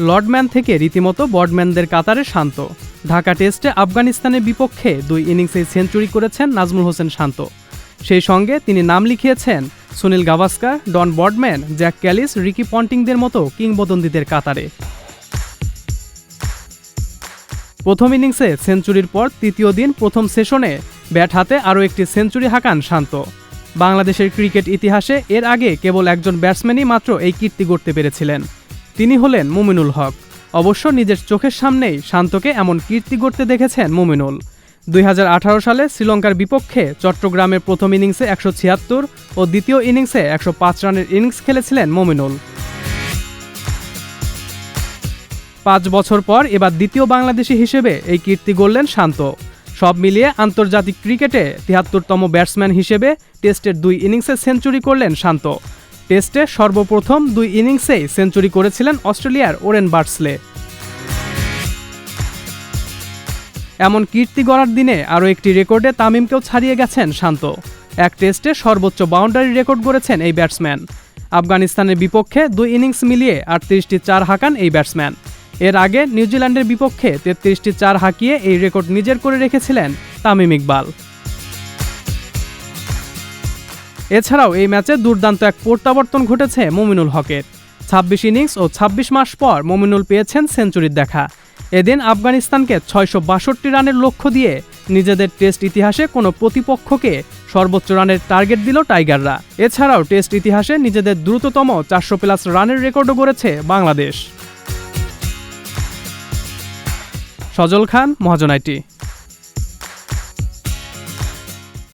লর্ডম্যান থেকে রীতিমতো বর্ডম্যানদের কাতারে শান্ত। ঢাকা টেস্টে আফগানিস্তানের বিপক্ষে দুই ইনিংসে সেঞ্চুরি করেছেন নাজমুল হোসেন শান্ত। সেই সঙ্গে তিনি নাম লিখিয়েছেন Sunil Gavaskar, Don Bradman, Jacques Kallis, Ricky পন্টিংদের মতো কিংবদন্তিদের কাতারে। প্রথম ইনিংসে সেঞ্চুরির পর তৃতীয় দিন প্রথম সেশনে ব্যাট হাতে আরও একটি সেঞ্চুরি হাঁকান শান্ত। বাংলাদেশের ক্রিকেট ইতিহাসে এর আগে কেবল একজন ব্যাটসম্যানই মাত্র এই কীর্তি করতে পেরেছিলেন। তিনি হলেন মুমিনুল হক। অবশ্য নিজের চোখের সামনেই শান্তকে এমন কীর্তি করতে দেখেছেন মুমিনুল। দুই হাজার আঠারো সালে শ্রীলঙ্কার বিপক্ষে চট্টগ্রামের প্রথম ইনিংসে একশো ছিয়াত্তর ও দ্বিতীয় ইনিংসে একশো পাঁচ রানের ইনিংস খেলেছিলেন মুমিনুল। পাঁচ বছর পর এবার দ্বিতীয় বাংলাদেশি হিসেবে এই কীর্তি গড়লেন শান্ত। সব মিলিয়ে আন্তর্জাতিক ক্রিকেটে তিয়াত্তরতম ব্যাটসম্যান হিসেবে টেস্টের দুই ইনিংসে সেঞ্চুরি করলেন শান্ত। টেস্টে সর্বপ্রথম দুই ইনিংসেই সেঞ্চুরি করেছিলেন অস্ট্রেলিয়ার ওরেন বার্সলে। এমন কীর্তি গড়ার দিনে আরও একটি রেকর্ডে তামিমকেও ছাড়িয়ে গেছেন শান্ত। এক টেস্টে সর্বোচ্চ বাউন্ডারি রেকর্ড গড়েছেন এই ব্যাটসম্যান। আফগানিস্তানের বিপক্ষে দুই ইনিংস মিলিয়ে আটত্রিশটি চার হাঁকান এই ব্যাটসম্যান। এর আগে নিউজিল্যান্ডের বিপক্ষে তেত্রিশটি চার হাঁকিয়ে এই রেকর্ড নিজের করে রেখেছিলেন তামিম ইকবাল। এছাড়াও এই ম্যাচে দুর্দান্ত এক প্রত্যাবর্তন ঘটেছে মুমিনুল হকের। ছাব্বিশ ইনিংস ও ২৬ মাস পর মুমিনুল পেয়েছেন সেঞ্চুরির দেখা। এদিন আফগানিস্তানকে ছয়শো বাষট্টি রানের লক্ষ্য দিয়ে নিজেদের টেস্ট ইতিহাসে কোনো প্রতিপক্ষকে সর্বোচ্চ রানের টার্গেট দিল টাইগাররা। এছাড়াও টেস্ট ইতিহাসে নিজেদের দ্রুততম চারশো প্লাস রানের রেকর্ডও গড়েছে বাংলাদেশ। সজল খান মহাজনাইটি